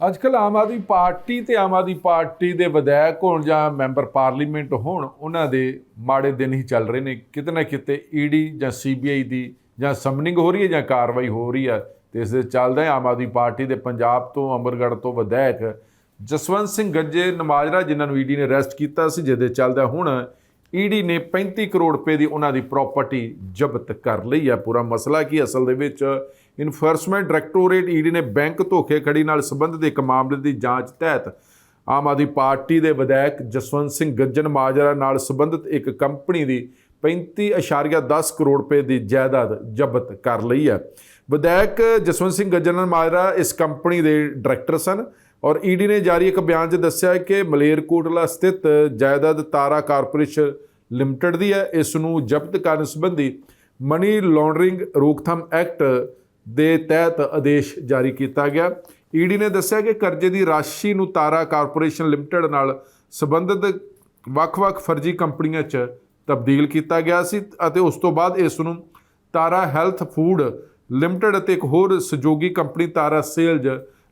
ਅੱਜ ਕੱਲ ਆਮ ਆਦਮੀ ਪਾਰਟੀ ਤੇ ਆਮ ਆਦਮੀ ਪਾਰਟੀ ਦੇ ਵਿਧਾਇਕ ਹੋਣ ਜਾਂ ਮੈਂਬਰ ਪਾਰਲੀਮੈਂਟ ਹੋਣ, ਉਹਨਾਂ ਦੇ ਮਾੜੇ ਦਿਨ ਹੀ ਚੱਲ ਰਹੇ ਨੇ। ਕਿਤੇ ਨਾ ਕਿਤੇ ਈਡੀ ਜਾਂ ਸੀਬੀਆਈ ਦੀ ਜਾਂ ਸਮਨਿੰਗ ਹੋ ਰਹੀ ਹੈ ਜਾਂ ਕਾਰਵਾਈ ਹੋ ਰਹੀ ਹੈ ਤੇ ਇਸ ਦੇ ਚੱਲਦਾ ਆਮ ਆਦਮੀ ਪਾਰਟੀ ਦੇ ਪੰਜਾਬ ਤੋਂ ਅਮਰਗੜ੍ਹ ਤੋਂ ਵਿਧਾਇਕ ਜਸਵੰਤ ਸਿੰਘ ਗੱਜੇ ਨਮਾਜਰਾ, ਜਿਨ੍ਹਾਂ ਨੂੰ ਈਡੀ ਨੇ ਅਰੈਸਟ ਕੀਤਾ ਸੀ, ਜਿਹਦੇ ਚੱਲਦਾ ਹੁਣ ਈਡੀ ਨੇ 35 ਕਰੋੜ ਰੁਪਏ ਦੀ ਉਹਨਾਂ ਦੀ ਪ੍ਰਾਪਰਟੀ ਜ਼ਬਤ ਕਰ ਲਈ ਹੈ। ਪੂਰਾ ਮਸਲਾ ਕੀ ਅਸਲ ਦੇ ਵਿੱਚ ਇਨਫੋਰਸਮੈਂਟ ਡਾਇਰੈਕਟੋਰੇਟ ਈਡੀ ਨੇ ਬੈਂਕ ਧੋਖੇਖੜੀ ਨਾਲ ਸੰਬੰਧਿਤ ਇੱਕ ਮਾਮਲੇ ਦੀ ਜਾਂਚ ਤਹਿਤ ਆਮ ਆਦਮੀ ਪਾਰਟੀ ਦੇ ਵਿਧਾਇਕ ਜਸਵੰਤ ਸਿੰਘ ਗੱਜਨ ਮਾਜਰਾ ਨਾਲ ਸੰਬੰਧਿਤ ਇੱਕ ਕੰਪਨੀ ਦੀ 35.10 ਕਰੋੜ ਰੁਪਏ ਦੀ ਜਾਇਦਾਦ ਜ਼ਬਤ ਕਰ ਲਈ ਹੈ। ਵਿਧਾਇਕ ਜਸਵੰਤ ਸਿੰਘ ਗੱਜਨ ਮਾਜਰਾ ਇਸ ਕੰਪਨੀ ਦੇ ਡਾਇਰੈਕਟਰ ਸਨ ਔਰ ਈਡੀ ਨੇ ਜਾਰੀ ਇੱਕ ਬਿਆਨ 'ਚ ਦੱਸਿਆ ਕਿ ਮਲੇਰਕੋਟਲਾ ਸਥਿਤ ਜਾਇਦਾਦ ਤਾਰਾ ਕਾਰਪੋਰੇਸ਼ਨ ਲਿਮਟਿਡ ਦੀ ਹੈ। ਇਸ ਨੂੰ ਜ਼ਬਤ ਕਰਨ ਸੰਬੰਧੀ ਮਨੀ ਲਾਂਡਰਿੰਗ ਰੋਕਥਾਮ ਐਕਟ ਦੇ ਤਹਿਤ ਆਦੇਸ਼ ਜਾਰੀ ਕੀਤਾ ਗਿਆ। ਈਡੀ ਨੇ ਦੱਸਿਆ ਕਿ ਕਰਜ਼ੇ ਦੀ ਰਾਸ਼ੀ ਨੂੰ ਤਾਰਾ ਕਾਰਪੋਰੇਸ਼ਨ ਲਿਮਟਿਡ ਨਾਲ ਸੰਬੰਧਿਤ ਵੱਖ-ਵੱਖ ਫਰਜ਼ੀ ਕੰਪਨੀਆਂ 'ਚ ਤਬਦੀਲ ਕੀਤਾ ਗਿਆ ਸੀ ਅਤੇ ਉਸ ਤੋਂ ਬਾਅਦ ਇਸ ਨੂੰ ਤਾਰਾ ਹੈਲਥ ਫੂਡ ਲਿਮਟਿਡ ਅਤੇ ਇੱਕ ਹੋਰ ਸਹਿਯੋਗੀ ਕੰਪਨੀ ਤਾਰਾ ਸੇਲਜ਼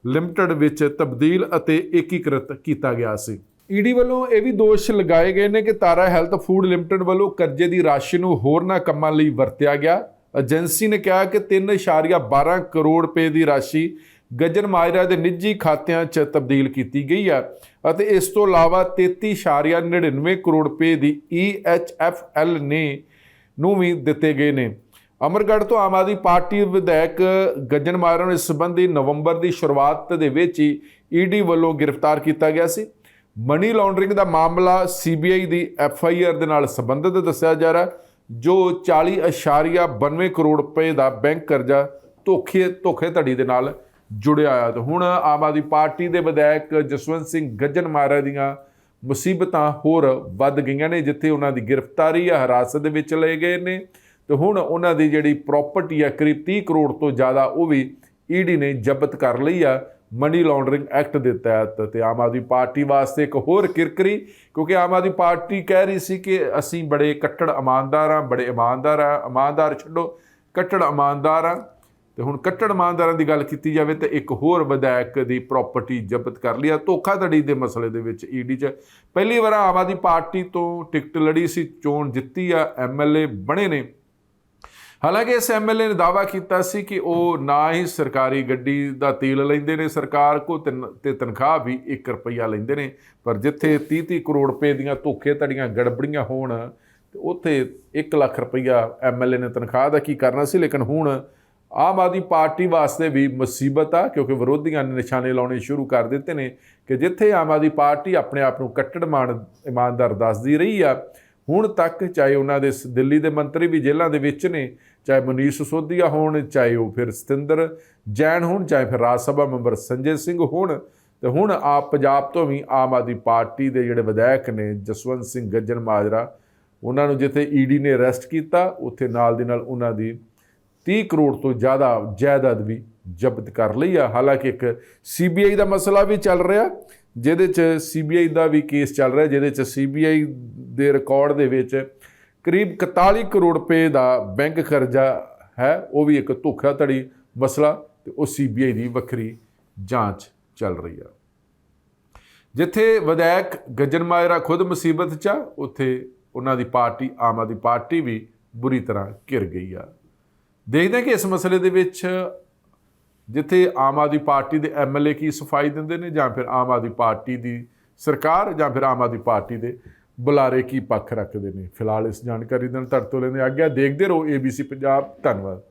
ਲਿਮਟਿਡ ਵਿੱਚ ਤਬਦੀਲ ਅਤੇ ਏਕੀਕ੍ਰਿਤ ਕੀਤਾ ਗਿਆ ਸੀ। ਈਡੀ ਵੱਲੋਂ ਇਹ ਵੀ ਦੋਸ਼ ਲਗਾਏ ਗਏ ਨੇ ਕਿ ਤਾਰਾ ਹੈਲਥ ਫੂਡ ਲਿਮਟਿਡ ਵੱਲੋਂ ਕਰਜ਼ੇ ਦੀ ਰਾਸ਼ੀ ਨੂੰ ਹੋਰਨਾਂ ਕੰਮਾਂ ਲਈ ਵਰਤਿਆ ਗਿਆ। ਏਜੰਸੀ ਨੇ ਕਿਹਾ ਕਿ 3.12 ਕਰੋੜ ਰੁਪਏ ਦੀ ਰਾਸ਼ੀ ਗੱਜਨ ਮਾਜਰਾ ਦੇ ਨਿੱਜੀ ਖਾਤਿਆਂ 'ਚ ਤਬਦੀਲ ਕੀਤੀ ਗਈ ਹੈ ਅਤੇ ਇਸ ਤੋਂ ਇਲਾਵਾ 33.99 ਕਰੋੜ ਰੁਪਏ ਦੀ EHFL ਨੇ ਨੂੰ ਵੀ ਦਿੱਤੇ ਗਏ ਨੇ। ਅਮਰਗੜ੍ਹ ਤੋਂ ਆਮ ਆਦਮੀ ਪਾਰਟੀ ਵਿਧਾਇਕ ਗੱਜਨ ਮਾਜਰਾ ਨੂੰ ਇਸ ਸੰਬੰਧੀ ਨਵੰਬਰ ਦੀ ਸ਼ੁਰੂਆਤ ਦੇ ਵਿੱਚ ਹੀ ਈਡੀ ਵੱਲੋਂ ਗ੍ਰਿਫਤਾਰ ਕੀਤਾ ਗਿਆ ਸੀ। ਮਨੀ ਲਾਂਡਰਿੰਗ ਦਾ ਮਾਮਲਾ ਸੀਬੀਆਈ ਦੀ ਐਫਆਈਆਰ ਦੇ ਨਾਲ ਸੰਬੰਧਿਤ ਦੱਸਿਆ ਜਾ ਰਿਹਾ ਜੋ 40.92 ਕਰੋੜ ਰੁਪਏ ਦਾ ਬੈਂਕ ਕਰਜ਼ਾ ਧੋਖੇ ਧੋਖੇਧੜੀ ਦੇ ਨਾਲ ਜੁੜਿਆ ਆ ਤੇ ਹੁਣ ਆਮ ਆਦਮੀ ਪਾਰਟੀ ਦੇ ਵਿਧਾਇਕ ਜਸਵੰਤ ਸਿੰਘ ਗੱਜਨ ਮਾਰਾ ਦੀਆਂ ਮੁਸੀਬਤਾਂ ਹੋਰ ਵੱਧ ਗਈਆਂ ਨੇ, ਜਿੱਥੇ ਉਹਨਾਂ ਦੀ ਗ੍ਰਿਫਤਾਰੀ ਆ ਹਿਰਾਸਤ ਦੇ ਵਿੱਚ ਲਏ ਗਏ ਨੇ। ਤੇ ਹੁਣ ਉਹਨਾਂ ਦੀ ਜਿਹੜੀ ਪ੍ਰਾਪਰਟੀ ਆ, ਕਰੀਬ 30 ਕਰੋੜ ਤੋਂ ਜ਼ਿਆਦਾ ਉਹ ਵੀ ਈਡੀ ਨੇ ਜ਼ਬਤ ਕਰ ਲਈ ਆ। ਮਨੀ ਲਾਂਡਰਿੰਗ ਐਕਟ ਦੇ ਤਹਿਤ ਤੇ ਆਮ ਆਦਮੀ ਪਾਰਟੀ ਵਾਸਤੇ ਇੱਕ ਹੋਰ ਕਿਰਕਰੀ, ਕਿਉਂਕਿ ਆਮ ਆਦਮੀ ਪਾਰਟੀ ਕਹਿ ਰਹੀ ਸੀ ਕਿ ਅਸੀਂ ਬੜੇ ਕੱਟੜ ਇਮਾਨਦਾਰ ਆ ਬੜੇ ਇਮਾਨਦਾਰ ਆ ਇਮਾਨਦਾਰ ਛੱਡੋ, ਕੱਟੜ ਇਮਾਨਦਾਰ ਆ ਤੇ ਹੁਣ ਕੱਟੜ ਇਮਾਨਦਾਰਾਂ ਦੀ ਗੱਲ ਕੀਤੀ ਜਾਵੇ ਤਾਂ ਇੱਕ ਹੋਰ ਵਿਧਾਇਕ ਦੀ ਪ੍ਰਾਪਰਟੀ ਜ਼ਬਤ ਕਰ ਲਈ ਆ, ਧੋਖਾਧੜੀ ਦੇ ਮਸਲੇ ਦੇ ਵਿੱਚ ਈਡੀ 'ਚ। ਪਹਿਲੀ ਵਾਰ ਆਮ ਆਦਮੀ ਪਾਰਟੀ ਤੋਂ ਟਿਕਟ ਲੜੀ ਸੀ, ਚੋਣ ਜਿੱਤੀ ਆ ਐਮਐਲਏ ਬਣੇ ਨੇ। ਹਾਲਾਂਕਿ ਇਸ ਐਮਐਲਏ ਨੇ ਦਾਵਾ ਕੀਤਾ ਸੀ ਕਿ ਉਹ ਨਾ ਹੀ ਸਰਕਾਰੀ ਗੱਡੀ ਦਾ ਤੇਲ ਲੈਂਦੇ ਨੇ, ਸਰਕਾਰ ਕੋ ਤਿੰਨ- ਤੇ ਤਨਖਾਹ ਵੀ 1 ਰੁਪਈਆ ਲੈਂਦੇ ਨੇ। ਪਰ ਜਿੱਥੇ 30-30 ਕਰੋੜ ਰੁਪਏ ਦੀਆਂ ਧੋਖੇ ਧੜੀਆਂ ਗੜਬੜੀਆਂ ਹੋਣ, ਤੇ ਉੱਥੇ 1 ਲੱਖ ਰੁਪਈਆ ਐਮਐਲਏ ਨੇ ਤਨਖਾਹ ਦਾ ਕੀ ਕਰਨਾ ਸੀ? ਲੇਕਿਨ ਹੁਣ ਆਮ ਆਦਮੀ ਪਾਰਟੀ ਵਾਸਤੇ ਵੀ ਮੁਸੀਬਤ ਆ, ਕਿਉਂਕਿ ਵਿਰੋਧੀਆਂ ਨੇ ਨਿਸ਼ਾਨੇ ਲਾਉਣੇ ਸ਼ੁਰੂ ਕਰ ਦਿੱਤੇ ਨੇ ਕਿ ਜਿੱਥੇ ਆਮ ਆਦਮੀ ਪਾਰਟੀ ਆਪਣੇ ਆਪ ਨੂੰ ਕੱਟੜ ਮਾਨ ਇਮਾਨਦਾਰ ਦੱਸਦੀ ਰਹੀ ਆ ਹੁਣ ਤੱਕ ਚਾਹੇ ਉਹਨਾਂ ਦੇ ਸ- ਦਿੱਲੀ ਦੇ ਮੰਤਰੀ ਵੀ ਜੇਲ੍ਹਾਂ ਦੇ ਵਿੱਚ ਨੇ, ਚਾਹੇ ਮਨੀਸ਼ ਸੋਧੀਆ ਹੋਣ, ਚਾਹੇ ਉਹ ਫਿਰ ਸਤਿੰਦਰ ਜੈਨ ਹੋਣ, ਚਾਹੇ ਫਿਰ ਰਾਜ ਸਭਾ ਮੈਂਬਰ ਸੰਜੇ ਸਿੰਘ ਹੋਣ, ਤੇ ਹੁਣ ਆਪ ਪੰਜਾਬ ਤੋਂ ਵੀ ਆਮ ਆਦਮੀ ਪਾਰਟੀ ਦੇ ਜਿਹੜੇ ਵਿਧਾਇਕ ਨੇ ਜਸਵੰਤ ਸਿੰਘ ਗੱਜਣ ਮਾਜਰਾ, ਉਹਨਾਂ ਨੂੰ ਜਿੱਥੇ ਈਡੀ ਨੇ ਅਰੈਸਟ ਕੀਤਾ, ਉੱਥੇ ਨਾਲ ਦੀ ਨਾਲ ਉਹਨਾਂ ਦੀ 30 ਕਰੋੜ ਤੋਂ ਜ਼ਿਆਦਾ ਜਾਇਦਾਦ ਵੀ ਜ਼ਬਤ ਕਰ ਲਈ ਆ। ਹਾਲਾਂਕਿ ਇੱਕ ਸੀਬੀਆਈ ਦਾ ਮਸਲਾ ਵੀ ਚੱਲ ਰਿਹਾ, ਜਿਹਦੇ 'ਚ ਸੀਬੀਆਈ ਦਾ ਵੀ ਕੇਸ ਚੱਲ ਰਿਹਾ, ਜਿਹਦੇ 'ਚ ਸੀਬੀਆਈ ਦੇ ਰਿਕਾਰਡ ਦੇ ਵਿੱਚ ਕਰੀਬ 41 ਕਰੋੜ ਰੁਪਏ ਦਾ ਬੈਂਕ ਕਰਜ਼ਾ ਹੈ, ਉਹ ਵੀ ਇੱਕ ਧੋਖਾਧੜੀ ਮਸਲਾ ਤੇ ਉਹ ਸੀਬੀਆਈ ਦੀ ਵੱਖਰੀ ਜਾਂਚ ਚੱਲ ਰਹੀ ਆ। ਜਿੱਥੇ ਵਿਧਾਇਕ ਗੱਜਨ ਮਾਜਰਾ ਖੁਦ ਮੁਸੀਬਤ 'ਚ ਆ, ਉੱਥੇ ਉਹਨਾਂ ਦੀ ਪਾਰਟੀ, ਆਮ ਆਦਮੀ ਪਾਰਟੀ ਵੀ ਬੁਰੀ ਤਰ੍ਹਾਂ ਘਿਰ ਗਈ ਆ। ਦੇਖਦੇ ਹਾਂ ਕਿ ਇਸ ਮਸਲੇ ਦੇ ਵਿੱਚ ਜਿੱਥੇ ਆਮ ਆਦਮੀ ਪਾਰਟੀ ਦੇ ਐਮਐਲਏ ਕੀ ਸਫ਼ਾਈ ਦਿੰਦੇ ਨੇ ਜਾਂ ਫਿਰ ਆਮ ਆਦਮੀ ਪਾਰਟੀ ਦੀ ਸਰਕਾਰ ਜਾਂ ਫਿਰ ਆਮ ਆਦਮੀ ਪਾਰਟੀ ਦੇ ਬੁਲਾਰੇ ਕੀ ਪੱਖ ਰੱਖਦੇ ਨੇ? ਫਿਲਹਾਲ ਇਸ ਜਾਣਕਾਰੀ ਦੇ ਨਾਲ ਤੁਹਾਡੇ ਤੋਂ ਲੈਂਦੇ ਆਗਿਆ। ਦੇਖਦੇ ਰਹੋ ABC ਪੰਜਾਬ ਧੰਨਵਾਦ।